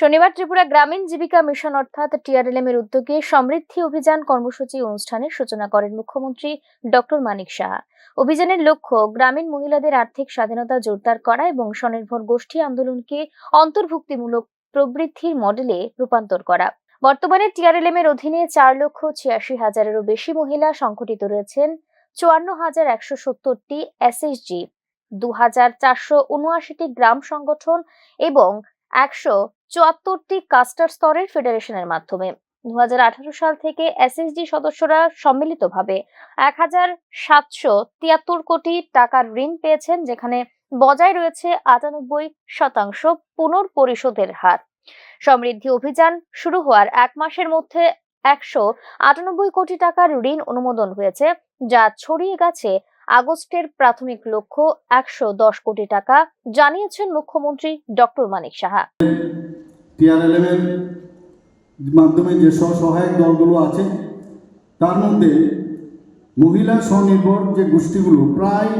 শনিবার ত্রিপুরা গ্রামীণ জীবিকা মিশন অর্থাৎ টিআরএলএম এর উদ্যোগে সমৃদ্ধি অভিযান কর্মসূচি অনুষ্ঠানের সূচনা করেন মুখ্যমন্ত্রী ডক্টর মানিক সাহা। অভিযানের লক্ষ্য গ্রামীণ মহিলাদের আর্থিক স্বাধীনতা জোরদার করা এবং স্বনির্ভর গোষ্ঠী আন্দোলনকে অন্তর্ভুক্তিমূলক প্রবৃদ্ধির মডেলে রূপান্তর করা। বর্তমানে টিআরএলএম এর অধীনে চার লক্ষ ছিয়াশি হাজারেরও বেশি মহিলা সংগঠিত রয়েছেন, চুয়ান্ন হাজার একশো সত্তরটি এসএসজি, দু হাজার চারশো উনআশিটি গ্রাম সংগঠন এবং একশো চুয়াত্তরটি কাস্টার স্তরের ফেডারেশনের মাধ্যমে। দুহাজার আঠারো সাল থেকে এসএসডি সদস্যরা সম্মিলিতভাবে এক হাজার সাতশো তিয়াত্তর কোটি টাকার ঋণ পেয়েছেন, যেখানে বজায় রয়েছে আটানব্বই শতাংশ পুনর্পরিশোধের হার। সমৃদ্ধি অভিযান শুরু হওয়ার এক মাসের মধ্যে একশো আটানব্বই কোটি টাকার ঋণ অনুমোদন হয়েছে, যা ছড়িয়ে গেছে আগস্টের প্রাথমিক লক্ষ্য একশো দশ কোটি টাকা, জানিয়েছেন মুখ্যমন্ত্রী ডক্টর মানিক সাহা। টিআরএলএম এর মাধ্যমে যে সহায়ক দলগুলো আছে, তার মধ্যে মহিলা স্বনির্ভর যে গোষ্ঠীগুলো, প্রায়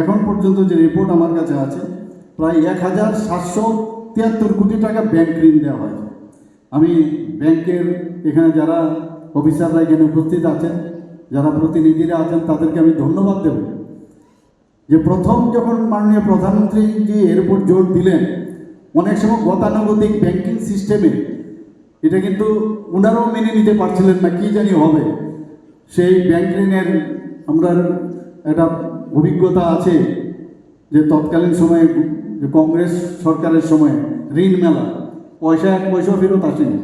এখন পর্যন্ত যে রিপোর্ট আমার কাছে আছে, প্রায় এক হাজার সাতশো তিয়াত্তর কোটি টাকা ব্যাংক ঋণ দেওয়া হয় আমি ব্যাংকের এখানে যারা অফিসাররা এখানে উপস্থিত আছেন, যারা প্রতিনিধিরা আছেন, তাদেরকে আমি ধন্যবাদ দেব। যে প্রথম যখন মাননীয় প্রধানমন্ত্রী যে এর উপর জোর দিলেন অনেক সময় গতানুগতিক ব্যাংকিং সিস্টেমে এটা কিন্তু ওনারাও মেনে নিতে পারছিলেন না, কি জানি হবে। সেই ব্যাংক ঋণের আমরা একটা অভিজ্ঞতা আছে যে তৎকালীন সময়ে যে কংগ্রেস সরকারের সময়ে ঋণ মেলা, পয়সা এক পয়সা ফেরত আসেনি।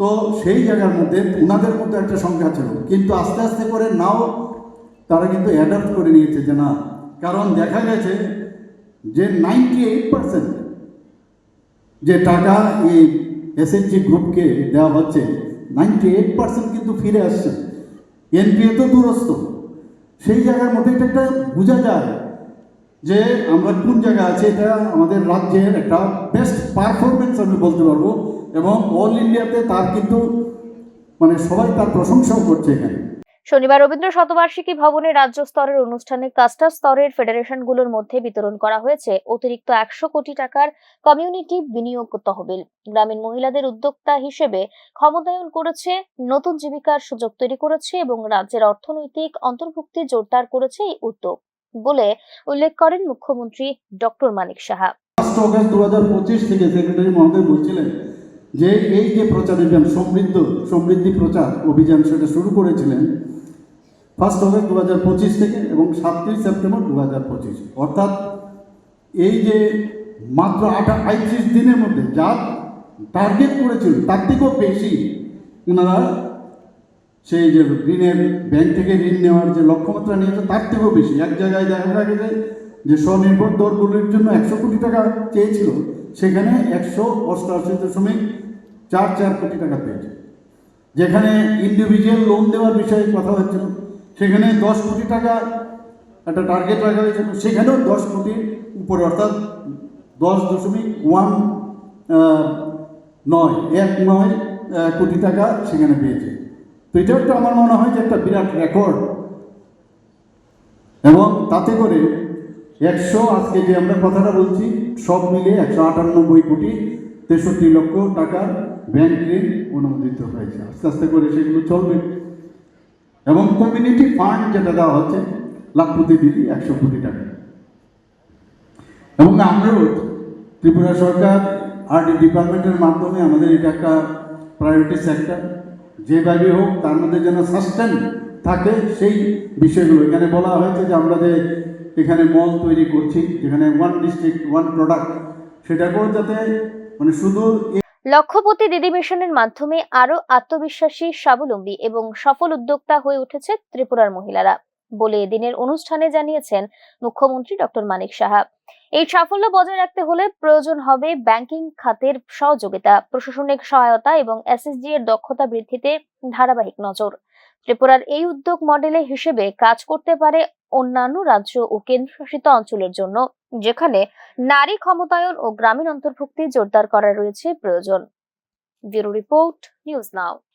তো সেই জায়গার মধ্যে ওনাদের মধ্যে একটা সংখ্যা ছিল, কিন্তু আস্তে আস্তে করে নাও তারা কিন্তু অ্যাডাপ্ট করে নিয়েছে যে না, কারণ দেখা গেছে যে নাইনটি এইট পার্সেন্ট যে টাকা এই এসএসজি গ্রুপকে দেওয়া হচ্ছে নাইনটি এইট পার্সেন্ট কিন্তু ফিরে আসছে। এনপিএ তো দূরস্থ। সেই জায়গার মধ্যে এটা একটা বোঝা যায় যে আমরা কোন জায়গায় আছি, এটা আমাদের রাজ্যের একটা বেস্ট পারফরমেন্স আমি বলতে পারব এবং অল ইন্ডিয়াতে তার কিন্তু মানে সবাই তার প্রশংসাও করছে এখানে। শনিবার রবীন্দ্র শতবার্ষিকী ভবনে রাজ্য স্তরের অনুষ্ঠানে কাস্টার স্তরের ফেডারেশনগুলোর মধ্যে বিতরণ করা হয়েছে। অতিরিক্ত একশো কোটি টাকার কমিউনিটি বিনিয়োগ তহবিল। গ্রামীণ মহিলাদের উদ্যোক্তা হিসেবে ক্ষমতায়ন করেছে, নতুন জীবিকার সুযোগ তৈরি করেছে এবং রাজ্যের অর্থনৈতিক অন্তর্ভুক্তি জোরদার করেছে এই উদ্যোগ বলে উল্লেখ করেন মুখ্যমন্ত্রী ডক্টর মানিক সাহা। দু হাজার পঁচিশ থেকে সেক্রেটারি মহোদয় বলছিলেন যে এই যে প্রচার অভিযান সমৃদ্ধ, সমৃদ্ধি প্রচার অভিযান সেটা শুরু করেছিলেন ফার্স্ট অগস্ট দু হাজার পঁচিশ থেকে এবং সাতই সেপ্টেম্বর দু হাজার পঁচিশ। অর্থাৎ এই যে মাত্র আটা আটত্রিশ দিনের মধ্যে যা টার্গেট করেছিল, তার থেকেও বেশি ওনারা সেই যে ঋণের ব্যাংক থেকে ঋণ নেওয়ার যে লক্ষ্যমাত্রা নিয়েছে, তার থেকেও বেশি। এক জায়গায় দেখা গেছে যে স্বনির্ভর দলগুলির জন্য একশো কোটি টাকা চেয়েছিল, সেখানে একশো অষ্টআশি দশমিক চার চার কোটি টাকা পেয়েছে। যেখানে ইন্ডিভিজুয়াল লোন দেওয়ার বিষয়ে কথা হচ্ছিল সেখানে দশ কোটি টাকা একটা টার্গেট রাখা হয়েছিল সেখানেও দশ কোটির উপরে, অর্থাৎ দশ দশমিক ওয়ান নয়, এক, নয় কোটি টাকা সেখানে পেয়েছে। তো এটা একটা আমার মনে হয় যে একটা বিরাট রেকর্ড এবং তাতে করে একশো, আজকে যে আমরা কথাটা বলছি, সব মিলে একশো আটানব্বই কোটি তেষট্টি লক্ষ টাকা ব্যাংক ঋণ অনুমোদিত হয়েছে। আস্তে আস্তে করে সেগুলো চলবে। এবং কমিউনিটি ফান্ড যেটা দেওয়া হচ্ছে লাখ প্রতি দিদি একশো কোটি টাকা। এবং আমরাও ত্রিপুরা সরকার আরডি ডিপার্টমেন্টের মাধ্যমে আমাদের এটা একটা প্রায়োরিটি সেক্টর যেভাবে হোক, তার মধ্যে যেন সাস্টেন থাকে সেই বিষয়গুলো। এখানে বলা হয়েছে যে আমরা যে এখানে মল তৈরি করছি, যেখানে ওয়ান ডিস্ট্রিক্ট ওয়ান প্রোডাক্ট সেটাকেও যাতে মানে শুধু লক্ষ্যপতি দিদি মিশনের মাধ্যমে আরও আত্মবিশ্বাসী, স্বাবলম্বী এবং সফল উদ্যোক্তা হয়ে উঠেছে ত্রিপুরার মহিলারা। বলে এদিনের অনুষ্ঠানে জানিয়েছেন মুখ্যমন্ত্রী ডক্টর মানিক সাহা। এই সাফল্য বজায় রাখতে হলে প্রয়োজন হবে ব্যাংকিং খাতের সহযোগিতা, প্রশাসনিক সহায়তা এবং এসএসজি এর দক্ষতা বৃদ্ধিতে ধারাবাহিক নজর। ত্রিপুরার এই উদ্যোগ মডেলে হিসেবে কাজ করতে পারে অন্যান্য রাজ্য ও কেন্দ্রশাসিত অঞ্চলের জন্য, যেখানে নারী ক্ষমতায়ন ও গ্রামীণ অন্তর্ভুক্তি জোরদার করা রয়েছে প্রয়োজন। Bureau report, news now.